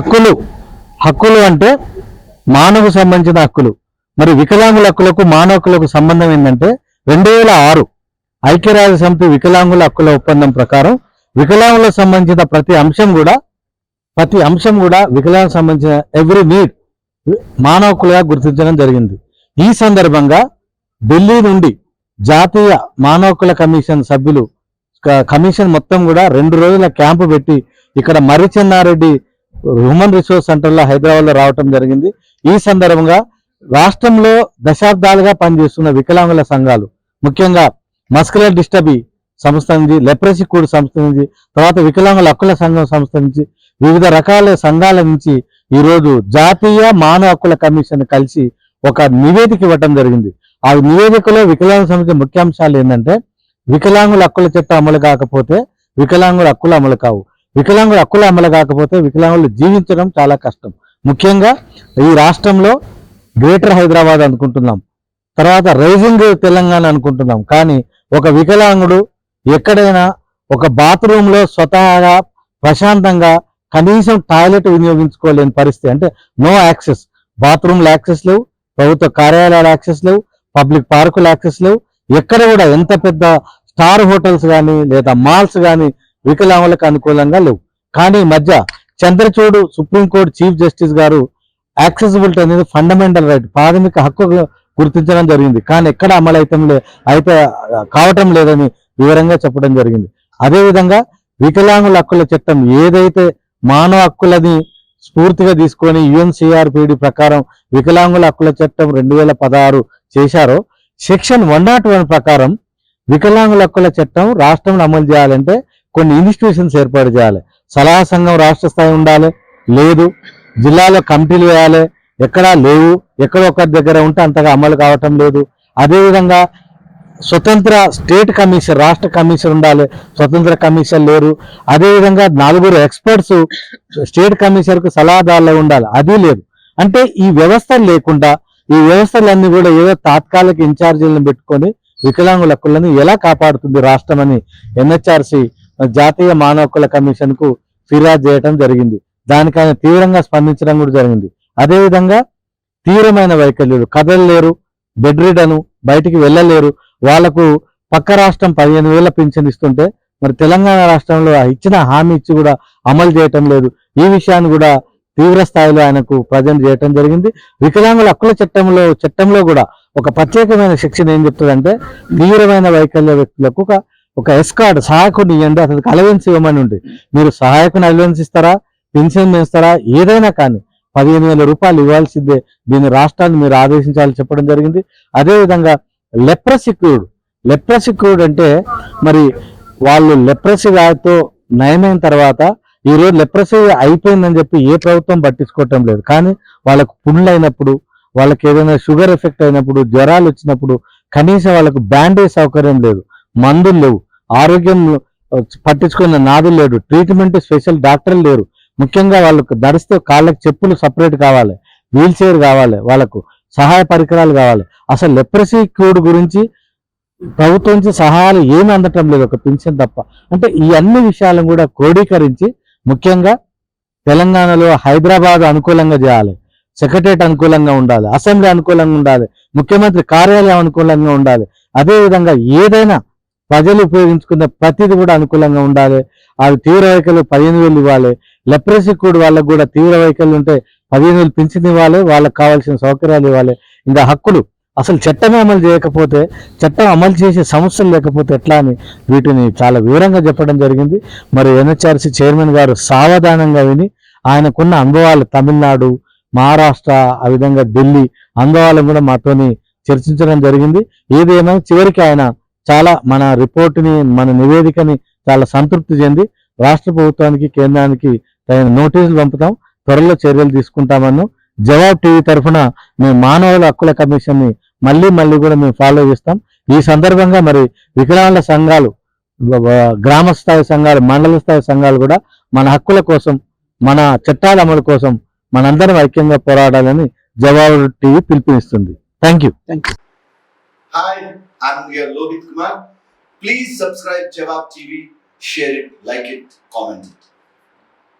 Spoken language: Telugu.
హక్కులు. హక్కులు అంటే మానవకు సంబంధించిన హక్కులు. మరి వికలాంగుల హక్కులకు మానవ హక్కులకు సంబంధం ఏంటంటే రెండు వేల ఆరు ఐక్యరాజ్య సమితి వికలాంగుల హక్కుల ఒప్పందం ప్రకారం వికలాంగులకు సంబంధించిన ప్రతి అంశం కూడా ప్రతి అంశం కూడా వికలాంగులకు సంబంధించిన ఎవ్రీ నీడ్ మానవ హక్కులుగా గుర్తించడం జరిగింది. ఈ సందర్భంగా ఢిల్లీ నుండి జాతీయ మానవ హక్కుల కమిషన్ సభ్యులు కమిషన్ మొత్తం కూడా రెండు రోజుల క్యాంపు పెట్టి ఇక్కడ మర్రిచెన్నారెడ్డి హ్యూమన్ రిసోర్స్ సెంటర్లో హైదరాబాద్లో రావటం జరిగింది. ఈ సందర్భంగా రాష్ట్రంలో దశాబ్దాలుగా పనిచేస్తున్న వికలాంగుల సంఘాలు ముఖ్యంగా మస్కులర్ డిస్టర్బీ సంస్థ నుంచి లెప్రసీ కూడ్ సంస్థ నుంచి తర్వాత వికలాంగుల హక్కుల సంఘం సంస్థ నుంచి వివిధ రకాల సంఘాల నుంచి ఈరోజు జాతీయ మానవ హక్కుల కమిషన్ కలిసి ఒక నివేదిక ఇవ్వటం జరిగింది. ఆ నివేదికలో వికలాంగ సంబంధించిన ముఖ్యాంశాలు ఏంటంటే వికలాంగుల హక్కుల చట్టం అమలు కాకపోతే వికలాంగుల హక్కులు అమలు కావు. వికలాంగుల హక్కులు అమలు కాకపోతే వికలాంగులు జీవించడం చాలా కష్టం. ముఖ్యంగా ఈ రాష్ట్రంలో గ్రేటర్ హైదరాబాద్ అనుకుంటున్నాం. తర్వాత రైజింగ్ తెలంగాణ అనుకుంటున్నాం. కానీ ఒక వికలాంగుడు ఎక్కడైనా ఒక బాత్రూంలో స్వతహాగా ప్రశాంతంగా కనీసం టాయిలెట్ వినియోగించుకోలేని పరిస్థితి. అంటే నో యాక్సెస్. బాత్రూమ్ల యాక్సెస్ లేవు ప్రభుత్వ కార్యాలయాల యాక్సెస్ లేవు పబ్లిక్ పార్కుల యాక్సెస్ లేవు. ఎక్కడ కూడా ఎంత పెద్ద స్టార్ హోటల్స్ కానీ లేదా మాల్స్ కానీ వికలాంగులకు అనుకూలంగా లేవు. కానీ ఈ మధ్య Chandrachud supreme court chief justice గారు యాక్సెసిబిలిటీ అనేది ఫండమెంటల్ రైట్ ప్రాథమిక హక్కు గుర్తించడం జరిగింది. కానీ ఎక్కడ అమలు అయితం లే అయితే కావటం లేదని వివరంగా చెప్పడం జరిగింది. అదేవిధంగా వికలాంగుల హక్కుల చట్టం ఏదైతే మానవ హక్కులని స్ఫూర్తిగా తీసుకొని యుఎన్సిఆర్పిడి ప్రకారం వికలాంగుల హక్కుల చట్టం రెండు వేల పదహారు చేశారో సెక్షన్ వన్ నాట్ వన్ ప్రకారం వికలాంగుల హక్కుల చట్టం రాష్ట్రంలో అమలు చేయాలంటే కొన్ని ఇన్స్టిట్యూషన్స్ ఏర్పాటు చేయాలి. సలహా సంఘం రాష్ట్ర స్థాయి ఉండాలి. లేదు జిల్లాలో కమిటీలు వేయాలి. ఎక్కడా లేవు ఎక్కడో ఒకరి దగ్గర ఉంటే అంతగా అమలు కావటం లేదు. అదేవిధంగా స్వతంత్ర స్టేట్ కమిషన్ రాష్ట్ర కమిషన్ ఉండాలి. స్వతంత్ర కమిషన్ లేరు. అదేవిధంగా నలుగురు ఎక్స్పర్ట్స్ స్టేట్ కమిషనర్కు సలహాదారులు ఉండాలి. అది లేదు. అంటే ఈ వ్యవస్థ లేకుండా ఈ వ్యవస్థలన్నీ కూడా ఏదో తాత్కాలిక ఇన్ఛార్జీలను పెట్టుకొని వికలాంగుల హక్కులను ఎలా కాపాడుతుంది రాష్ట్రం అని ఎన్హెచ్ఆర్సీ జాతీయ మానవ హక్కుల కమిషన్కు ఫిర్యాదు చేయడం జరిగింది. దానికి ఆయన తీవ్రంగా స్పందించడం కూడా జరిగింది. అదేవిధంగా తీవ్రమైన వైకల్యులు కదలలేరు బెడ్ రిడను బయటికి వెళ్ళలేరు. వాళ్ళకు పక్క రాష్ట్రం పదిహేను వేల పింఛన్ ఇస్తుంటే మరి తెలంగాణ రాష్ట్రంలో ఆ ఇచ్చిన హామీ ఇచ్చి కూడా అమలు చేయటం లేదు. ఈ విషయాన్ని కూడా తీవ్ర స్థాయిలో ఆయనకు ప్రజెంట్ చేయటం జరిగింది. వికలాంగుల హక్కుల చట్టంలో చట్టంలో కూడా ఒక ప్రత్యేకమైన శిక్షణ ఏం చెప్తుందంటే తీవ్రమైన వైకల్య వ్యక్తులకు ఒక ఒక ఎస్కార్డ్ సహాయకుడిని ఇవ్వండి అతనికి అలవెన్స్ ఇవ్వమని ఉంది మీరు సహాయకుని అలవెన్స్ ఇస్తారా? పెన్షన్ ఇస్తారా ఏదైనా కానీ పదిహేను వేల రూపాయలు ఇవ్వాల్సిందే. దీని రాష్ట్రాన్ని మీరు ఆదేశించాలని చెప్పడం జరిగింది. అదేవిధంగా లెప్రసిక్యూడ్ లెప్రసిక్యూడ్ అంటే మరి వాళ్ళు లెప్రసీ వ్యాధితో నయమైన తర్వాత ఈ రోజు లెప్రసీ అయిపోయిందని చెప్పి ఏ ప్రభుత్వం పట్టించుకోవటం లేదు. కానీ వాళ్ళకు పుండ్లు అయినప్పుడు వాళ్ళకి ఏదైనా షుగర్ ఎఫెక్ట్ అయినప్పుడు జ్వరాలు వచ్చినప్పుడు కనీసం వాళ్ళకు బ్యాండేజ్ సౌకర్యం లేదు. మందులు లేవు. ఆరోగ్యం పట్టించుకున్న నాదులు లేడు. ట్రీట్మెంట్ స్పెషల్ డాక్టర్లు లేరు. ముఖ్యంగా వాళ్ళకు ధరిస్తే కాళ్ళకి చెప్పులు సపరేట్ కావాలి. వీల్ చైర్ కావాలి వాళ్ళకు. సహాయ పరికరాలు కావాలి. అసలు లెప్రసీ క్యూడ్ గురించి ప్రభుత్వం నుంచి సహాయాలు ఏమి అందటం లేదు. ఒక పింఛన్ తప్ప. అంటే ఈ అన్ని విషయాలను కూడా క్రోడీకరించి ముఖ్యంగా తెలంగాణలో హైదరాబాద్ అనుకూలంగా చేయాలి. సెక్రటరేట్ అనుకూలంగా ఉండాలి. అసెంబ్లీ అనుకూలంగా ఉండాలి. ముఖ్యమంత్రి కార్యాలయం అనుకూలంగా ఉండాలి. అదేవిధంగా ఏదైనా ప్రజలు ఉపయోగించుకున్న ప్రతిది కూడా అనుకూలంగా ఉండాలి. అవి తీవ్ర వైకల్యం పదిహేను వేలు ఇవ్వాలి. లెప్రసీ కూడా వాళ్ళకు కూడా తీవ్ర వైకల్యం ఉంటే పదిహేను వేలు పింఛన్ ఇవ్వాలి. వాళ్ళకి కావాల్సిన సౌకర్యాలు ఇవ్వాలి. ఇంకా హక్కులు అసలు చట్టమే అమలు చేయకపోతే చట్టం అమలు చేసే సమస్యలు లేకపోతే ఎట్లా అని వీటిని చాలా వివరంగా చెప్పడం జరిగింది. మరి ఎన్హెచ్ఆర్సీ చైర్మన్ గారు సావధానంగా విని ఆయనకున్న అనుభవాలు తమిళనాడు మహారాష్ట్ర ఆ విధంగా ఢిల్లీ అనుభవాలను కూడా మాతోని చర్చించడం జరిగింది. ఏదేమైనా చివరికి ఆయన చాలా మన రిపోర్టుని మన నివేదికని చాలా సంతృప్తి చెంది రాష్ట్ర ప్రభుత్వానికి కేంద్రానికి తగిన నోటీసులు పంపుతాం. త్వరలో చర్యలు తీసుకుంటామను జవాబ్ టీవీ తరఫున మేము మానవుల హక్కుల కమిషన్ని మళ్ళీ మళ్ళీ కూడా మేము ఫాలో చేస్తాం. ఈ సందర్భంగా మరి వికలాంగుల సంఘాలు గ్రామ స్థాయి సంఘాలు మండల స్థాయి సంఘాలు కూడా మన హక్కుల కోసం మన చట్టాల అమలు కోసం మనందరం ఐక్యంగా పోరాడాలని జవాబు TV పిలుపునిస్తుంది. Thank you Hi, I'm your Lohit Kumar. Please subscribe Jawab TV, share it, like it, comment it.